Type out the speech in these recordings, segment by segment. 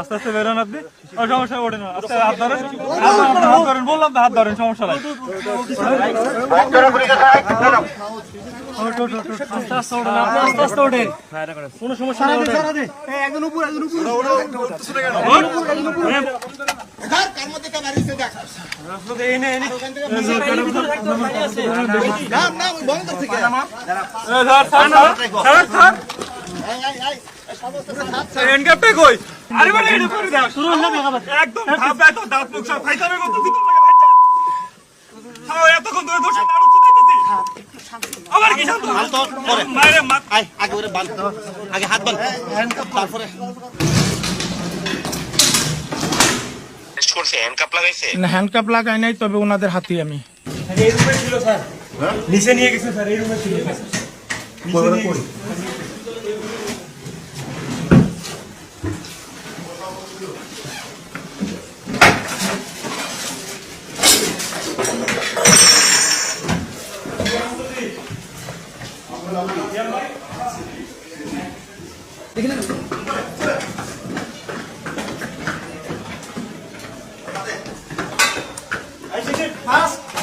আস্তে আস্তে বেরোন আপনি। ও সমস্যা ওঠে না। আস্তে হাত ধরেন। হাত ধরেন বললাম তো হাত ধরেন সমস্যা নাই। আরে এটা করে দাও শুরু হলো মেগাবাদ একদম ফাইজামের মতো দিতে লাগে ভাই তাও এতক্ষণ ধরে দোষে নাড়ু চুদাইতেছি আবার কি শান্ত মারে মাত আগে ওরে বাঁধ আগে হাত বাঁধ তারপরে করছে হ্যান্ডকাপ লাগাইছে না হ্যান্ডকাপ লাগাই নাই তবে ওনাদের হাতে আমি। নিচে নিয়ে গেছে স্যার এই রুমে ছিল। হ্যাঁ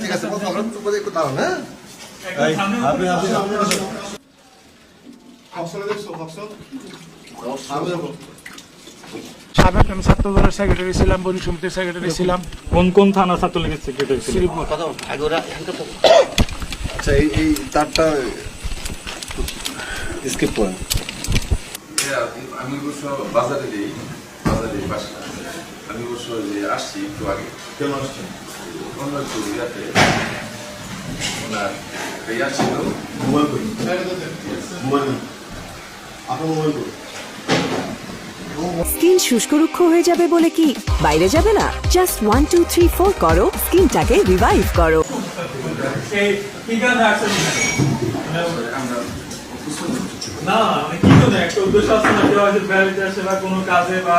ঠিক আছে কথা বলেন চুপ একটু দাঁড়ান হ্যাঁ? সাবেক আমি ছাত্র দলের সেক্রেটারি ছিলাম বণিক সমিতির সেক্রেটারি ছিলাম। কোন কোন থানা ছাত্রলীগের সেক্রেটারি ছিল শ্রীপুর কথা বল, আগে ওরা হ্যান্ডকাপ আচ্ছা এই এই তারটা স্কিপ করেন। আমি অবশ্য বাজারে দিই বাজারে বাসা আমি অবশ্য যে আসছি একটু আগে কেন আসছেন অন্য একটু ইয়াতে ওনার একটা ইয়া ছিল মোবাইল করি মোবাইল আপনার মোবাইল করি স্কিন শুষ্করুক্ষ হয়ে যাবে বলে কি? বাইরে যাবে না। Just one two three four করো। স্কিনটাকে রিভাইভ করো। না কি জন্য একটা উদ্দেশ্য আছে না কেউ হয়তো বেড়াতে বা কোনো কাজে বা